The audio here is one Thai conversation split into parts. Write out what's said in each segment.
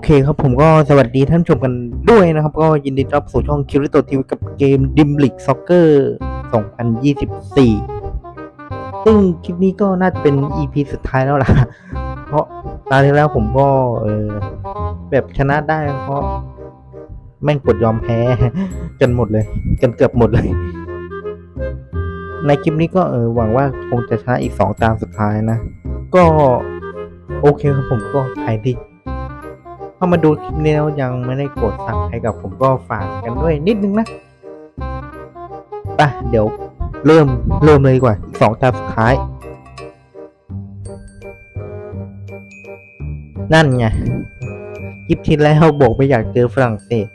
โอเคครับผมก็สวัสดีท่านผู้ชมกันด้วยนะครับ ก็ยินดีต้อนรับสู่ช่องคิวริโตทีวีกับเกมดิมลิกซ็อกเกอร์2024 ซึ่งคลิปนี้ก็น่าจะเป็น EP สุดท้ายแล้วล่ะ เพราะตอนที่แล้วผมก็เออแบบชนะได้เพราะ แม่งกดยอมแพ้กันหมดเลย กันเกือบหมดเลย ในคลิปนี้ก็เออหวังว่าคงจะชนะอีกสองตามสุดท้ายนะ ก็โอเคครับผมก็ใครที่ เข้ามาดูคลิปนี้แล้วยังไม่ได้กดซับให้กับผมก็ฝากกันด้วยนิดนึงนะไปเดี๋ยวเริ่มเริ่มเลยดีกว่าสองตาสุดท้าย นั่นไงคลิปที่แล้วบอกไม่อยากเจอฝรั่งเศส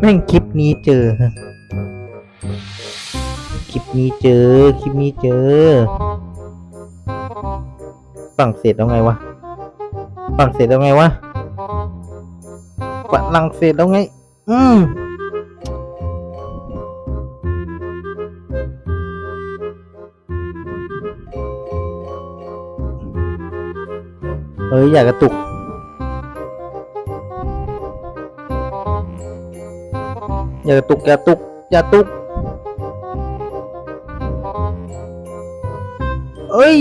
แม่งคลิปนี้เจอคลิปนี้เจอคลิปนี้เจอฝรั่งเศสแล้วไงวะ ฝรั่งเศสแล้วไงวะฝรั่งเศสแล้วไง อืมเฮ้ย อย่ากระตุก อย่ากระตุก อย่าตุก อย่าตุก เอ้ย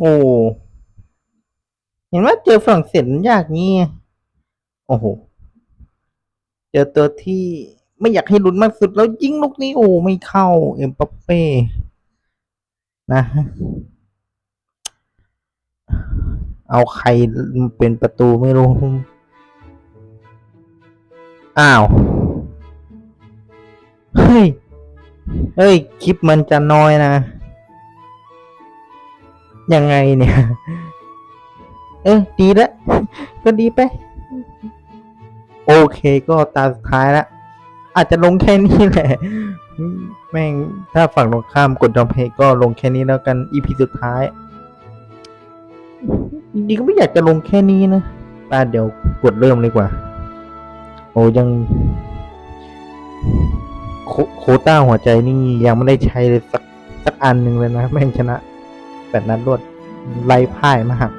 โอ้ เห็นว่าเจอฝรั่งเศสมันยากงี้โอ้โห เจอตัวที่ไม่อยากให้ลุ้นมากสุดแล้วยิงลูกนี้โอ้ไม่เข้า เอ็มปัปเป้นะเอาใครเป็นประตูไม่รู้ อ้าว เฮ้ย เฮ้ย คลิปมันจะน้อยนะ ยังไงเนี่ย เออ ดีแล้วก็ดีไป โอเคก็ตาสุดท้ายละอาจจะลงแค่นี้แหละ แม่ง ถ้าฝั่งตรงข้ามกดยอมเพก็ลงแค่นี้แล้วกันอีพีสุดท้ายจริงๆก็ไม่อยากจะลงแค่นี้นะป้าเดี๋ยวกดเริ่มเลยกว่า โอ้ยังโคโคต้าหัวใจนี่ยังไม่ได้ใช้เลยสักสักอันหนึ่งเลยนะ แม่งชนะแปดนัดรวดไล่พ่ายมาก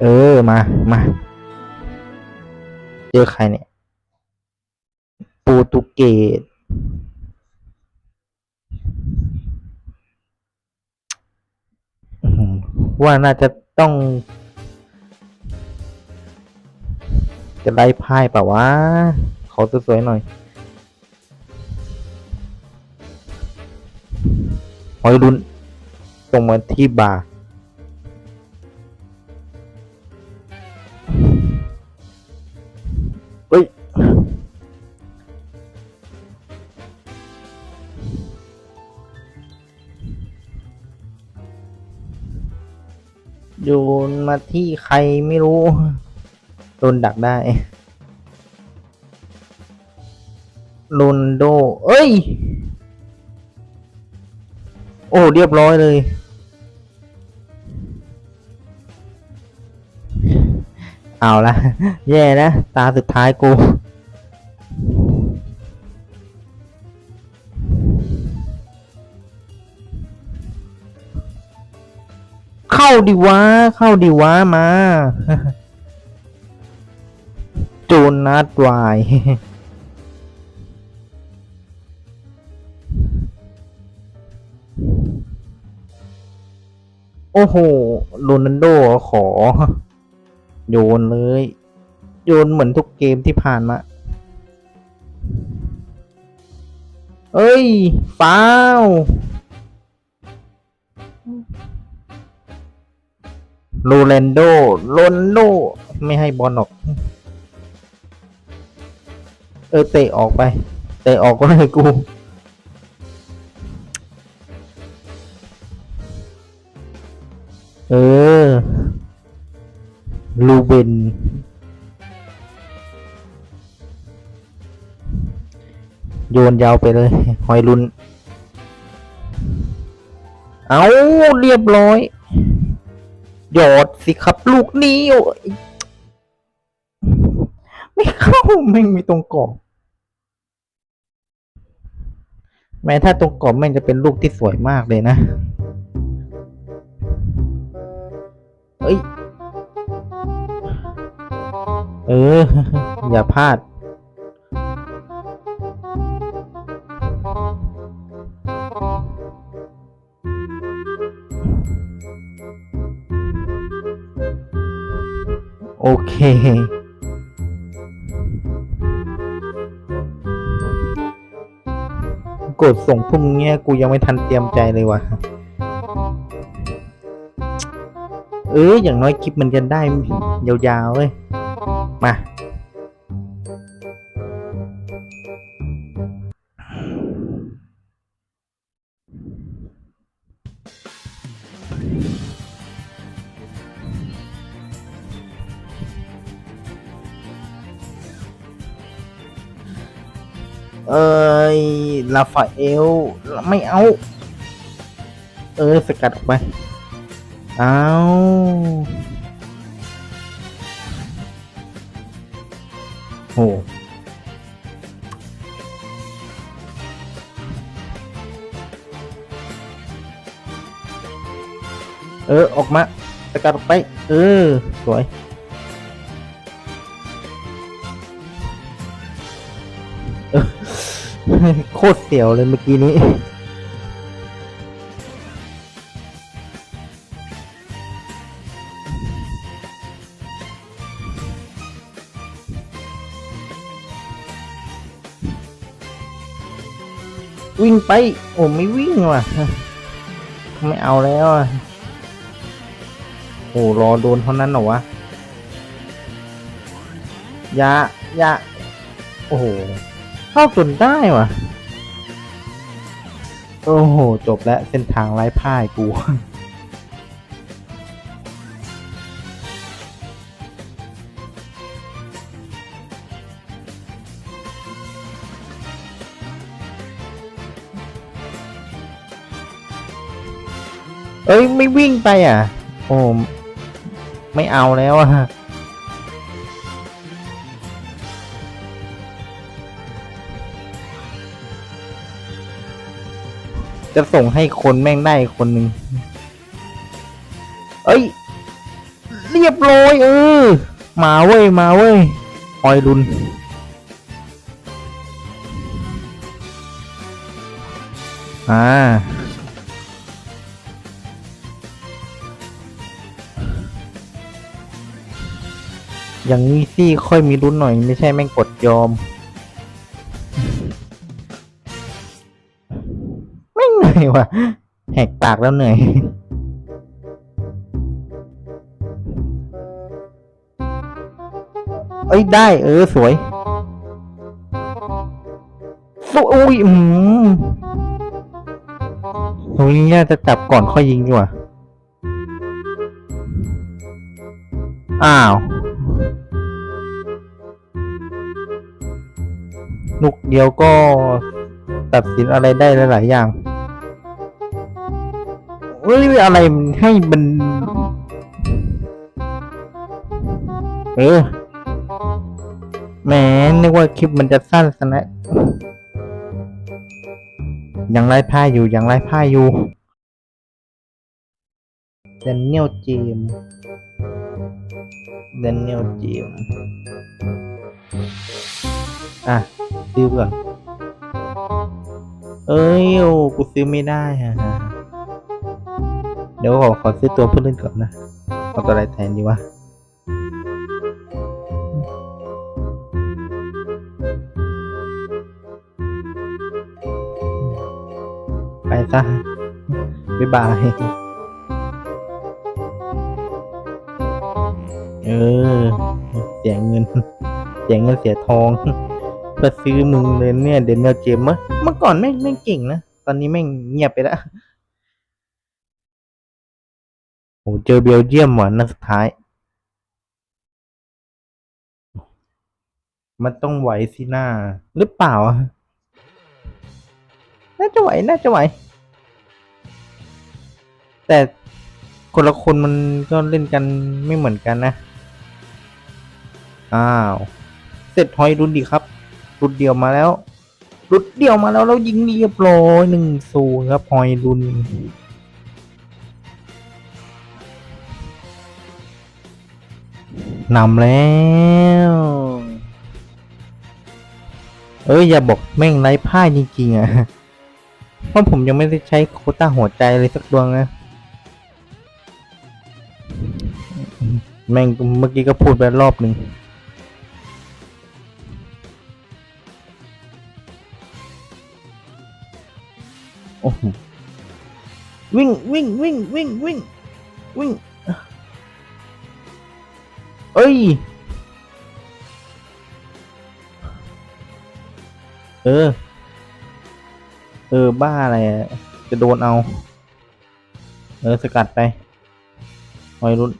เออมามาเจอใครเนี่ยโปรตุเกสว่าน่าจะต้อง จะไล่พ่ายเปล่าวะขอสวยๆหน่อยหอยรุนตรงมาที่บาร์ มาที่ใครไม่รู้โดนดักได้โรนโด เอ้ย โอ้ เรียบร้อยเลย เอาละ แย่นะ ตาสุดท้ายกู ดิวะ เข้าดิวะมาโจนนัดวายโอ้โหโรนันโดขอ โยนเลย โยนเหมือนทุกเกมที่ผ่านมา เอ้ยฟ้า โรแลนโดโรนโดไม่ให้บอลออก เออเตะออกไป เตะออกก็ให้กู เออ ลูเบนโยนยาวไปเลยหอยลุน เอาเรียบร้อย ยอดสิครับ ลูกนี้โอ้ยไม่เข้าแม่งมีตรงกรอบแม้ถ้าตรงกรอบแม่งจะเป็นลูกที่สวยมากเลยนะเอ้ยเออ อย่าพลาด โอเค กดส่งพุ่มเงี้ย กูยังไม่ทันเตรียมใจเลยว่ะ เอออย่างน้อยคลิปมันจะได้ยาวๆเว้ยมา เอ้ยลาฟาเอล ไม่เอา เออ สกัดออกไป เอาโหเออ ออกมาสกัดออกไป เออ สวย โคตรเสียวเลยเมื่อกี้นี้ วิ่งไป โอ้ไม่วิ่งว่ะ ไม่เอาแล้วอะโอ้รอโดนเท่านั้นเหรอวะยาอยาโอ้โห เข้าจนได้ว่ะโอ้โห จบแล้วเส้นทางไร้พ่ายกูเอ้ย ไม่วิ่งไปอะ โอ้ไม่เอาแล้วอะ จะส่งให้คนแม่งได้คนหนึ่งเอ้ย เรียบร้อยเออ มาเว้ย มาเว้ยออยรุน อ่า อย่างนี้สิค่อยมีรุนหน่อย ไม่ใช่แม่งกดยอม อยว่ะแหกปากแล้วเหนื่อยเอ้ยได้ เออ สวยสวยอุ้ยอืมโอ้ยน่าจะจับก่อนค่อยยิงดีกว่า อ้าว ลูกเดียวก็ตัดสินอะไรได้หลายๆอย่าง เฮ้ยอะไรมันให้มัน เออแหมนึกว่าคลิปมันจะสั้นสนะยังไล่ผ้าอยู่ยังไล่ผ้าอยู่เดนเนียลเจมเดนเนียลเจมอะซื้อก่อนเอ้ยโอ้กูซื้อไม่ได้ฮะ ดี๋ยวขอขอซื้อตัวเพื่อนเล่นก่อนนะเอาตัวอะไรแทนดีวะไปซะบ๊ายบาย เออ เสียเงิน เสียเงินเสียทองเพื่อซื้อมึงเลยเนี่ยเดนเนลเจมส์เมื่อเมื่อก่อนแม่งแม่งเก่งนะ ตอนนี้แม่งเงียบไปแล้ว โอ้เจอเบลเยียมว่ะนัดสุดท้าย มันต้องไหวสิหน้า หรือเปล่าอะน่าจะไหว น่าจะไหว แต่คนละคนมันก็เล่นกันไม่เหมือนกันนะ อ้าว เสร็จหอยรุนดีครับ รุดเดียวมาแล้ว รุดเดียวมาแล้ว แล้วยิงเรียบร้อยหนึ่งศูนย์ครับหอยรุน นำแล้ว เอ้ย อย่าบอกแม่งไร้พ่ายจริงๆอะ เพราะผมยังไม่ได้ใช้โควต้าหัวใจเลยสักดวงนะ แม่งเมื่อกี้ก็พูดไปรอบหนึ่งโอ้โหวิ่งวิ่งวิ่งวิ่งวิ่งวิ่ง เอ้ย เออ เออ บ้าอะไร จะโดนเอา เออ สกัดไปหอยรุ่น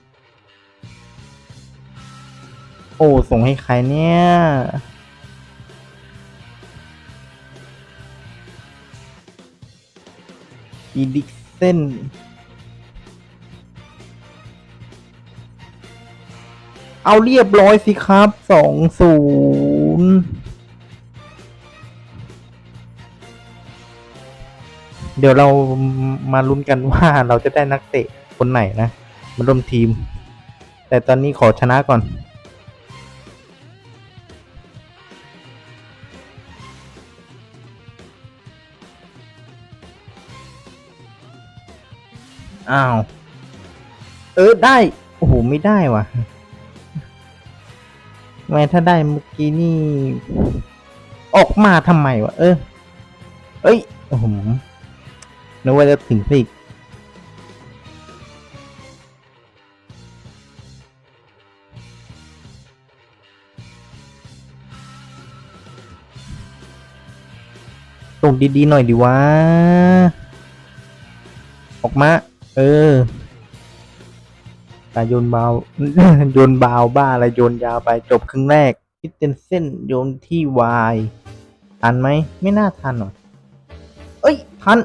โอ้ ส่งให้ใครเนี่ยอีดิกเซน เอาเรียบร้อยสิครับสองศูนย์เดี๋ยวเรามาลุ้นกันว่าเราจะได้นักเตะคนไหนนะมาร่วมทีม แต่ตอนนี้ขอชนะก่อน อ้าว เออได้ โอ้โห ไม่ได้ว่ะ แม้ถ้าได้เมื่อกี้นี่ ออกมาทำไมวะ เออ เอ้ยโอ้โหนึกว่าจะถึงสิตกดีๆหน่อยดีวะ ออกมา เออ ตาโยนเบาโยนเบาบ้าอะไรโยนยาวไปจบครึ่งแรกคิดเป็นเส้นโยนที่วายทันไหมไม่น่าทันหรอกเอ้ย ทัน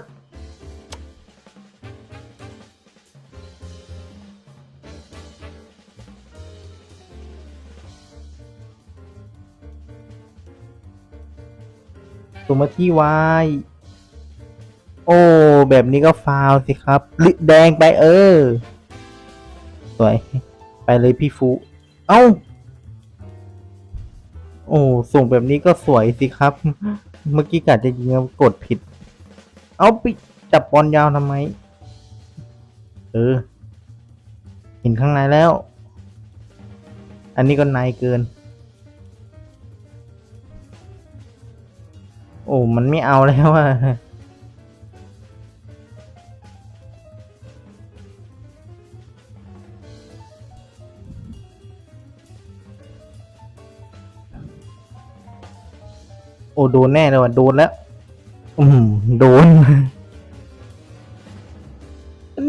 ตัวมาที่วายโอ้ แบบนี้ก็ฟาวสิครับลิแดงไปเออ สวย ไปเลยพี่ฟู เอ้า โอ้ส่งแบบนี้ก็สวยสิครับ เมื่อกี้กะจะยิงแล้วกดผิด เอาไปจับบอลยาวทำไม เออ เห็นข้างในแล้ว อันนี้ก็ในเกิน โอ้ มันไม่เอาแล้วอะ อ้โดนแน่เลยว่ะโดนแล้ว อืมโดน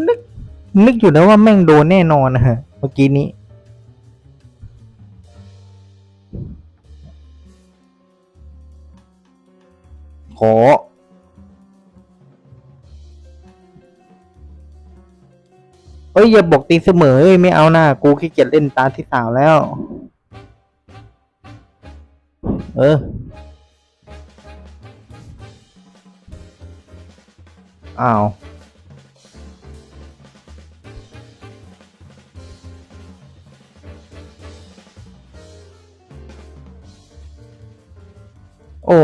นึกนึกอยู่นะว่าแม่งโดนแน่นอนนะฮะ เมื่อกี้นี้ ขอเอ้ยอย่าบอกตีเสมอเอ้ยไม่เอาหน้ากูขี้เกียจเล่นตาที่สาวแล้ว เออ อ้าว โอ้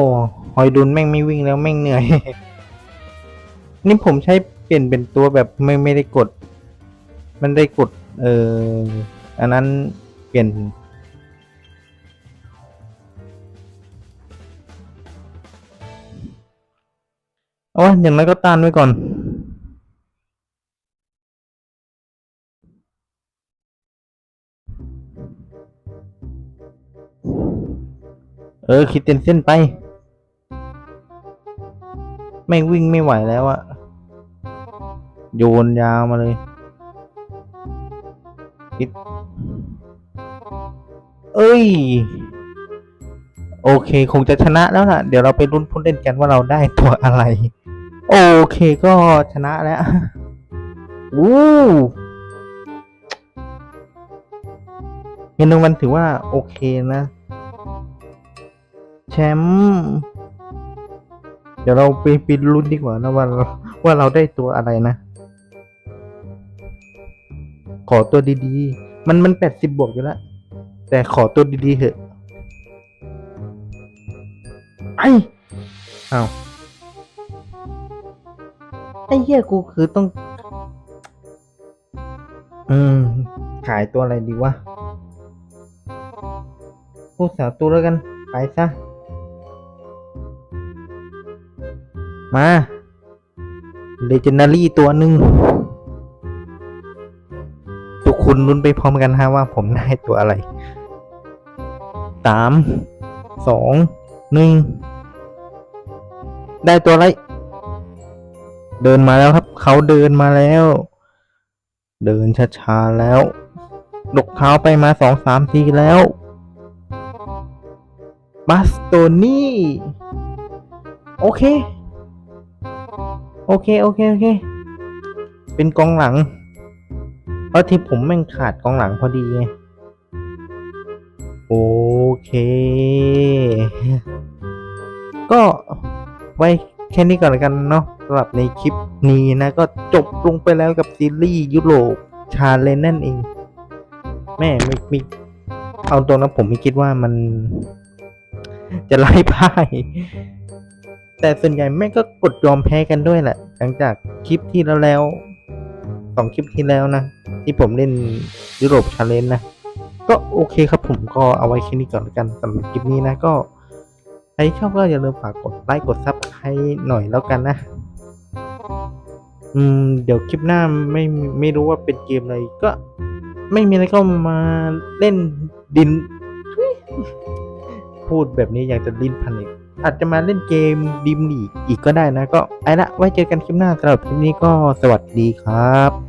หอยดุนแม่งไม่วิ่งแล้วแม่งเหนื่อย นี่ผมใช้เปลี่ยนเป็นตัวแบบไม่ไม่ได้กด มันได้กด เอออันนั้นเปลี่ยน โอ้ยอย่างน้อยก็ต้านไว้ก่อนเออคิดเต็นเส้นไป ไม่วิ่งไม่ไหวแล้วอะโยนยาวมาเลยคิดเอ้ย โอเค คงจะชนะแล้วล่ะ เดี๋ยวเราไปรุ่นพูดเล่นกันว่าเราได้ตัวอะไร โอเคก็ชนะแล้วอู้เงินรางวัลถือว่า โอเคนะ แชมป์เดี๋ยวเราไปปิดรุ่นดีกว่านะว่าเราว่าเราได้ตัวอะไรนะ ขอตัวดีๆ มันมันแปดสิบบวกอยู่แล้ว แต่ขอตัวดีๆเถอะไอ้เอา ไอ้เหี้ยกูคือต้อง อืม ขายตัวอะไรดีวะพวกสาวตัวแล้วกัน ไปซะ มาเลเจนดารี่ตัวหนึ่งทุกคุณลุ้นไปพร้อมกันฮะว่าผมได้ตัวอะไรสามสองหนึ่งได้ตัวอะไร เดินมาแล้วครับ เขาเดินมาแล้ว เดินช้าๆแล้วดกเท้าไปมาสองสามทีแล้วบัสโตนี่โอเค โอเค โอเค โอเค เป็นกองหลัง เพราะที่ผมแม่งขาดกองหลังพอดีไงโอเค ก็ไว้แค่นี้ก่อนละกันเนาะ สำหรับในคลิปนี้นะก็จบลงไปแล้วกับซีรีส์ยุโรปชาเลนนั่นเอง แม่ไม่ไม่เอาตรงนะผมไม่คิดว่ามัน จะไล่พ่ายแต่ส่วนใหญ่แม่ก็กดยอมแพ้กันด้วยแหละ หลังจากคลิปที่แล้วแล้วสองคลิปที่แล้วนะ ที่ผมเล่นยุโรปชาเลนนะ ก็โอเคครับผมก็เอาไว้แค่นี้ก่อนกันสำหรับคลิปนี้นะก็ใครชอบก็อย่าลืมฝากกดไลค์กดซับให้หน่อยแล้วกันนะ อืม เดี๋ยวคลิปหน้าไม่ไม่รู้ว่าเป็นเกมอะไรก็ ไม่มีอะไรก็มาเล่นดิน พูดแบบนี้อยากจะดิ้นพันอีกอาจจะมาเล่นเกมดิมลีกอีกก็ได้นะ ก็ไอ้ละไว้เจอกันคลิปหน้าสำหรับคลิปนี้ก็สวัสดีครับ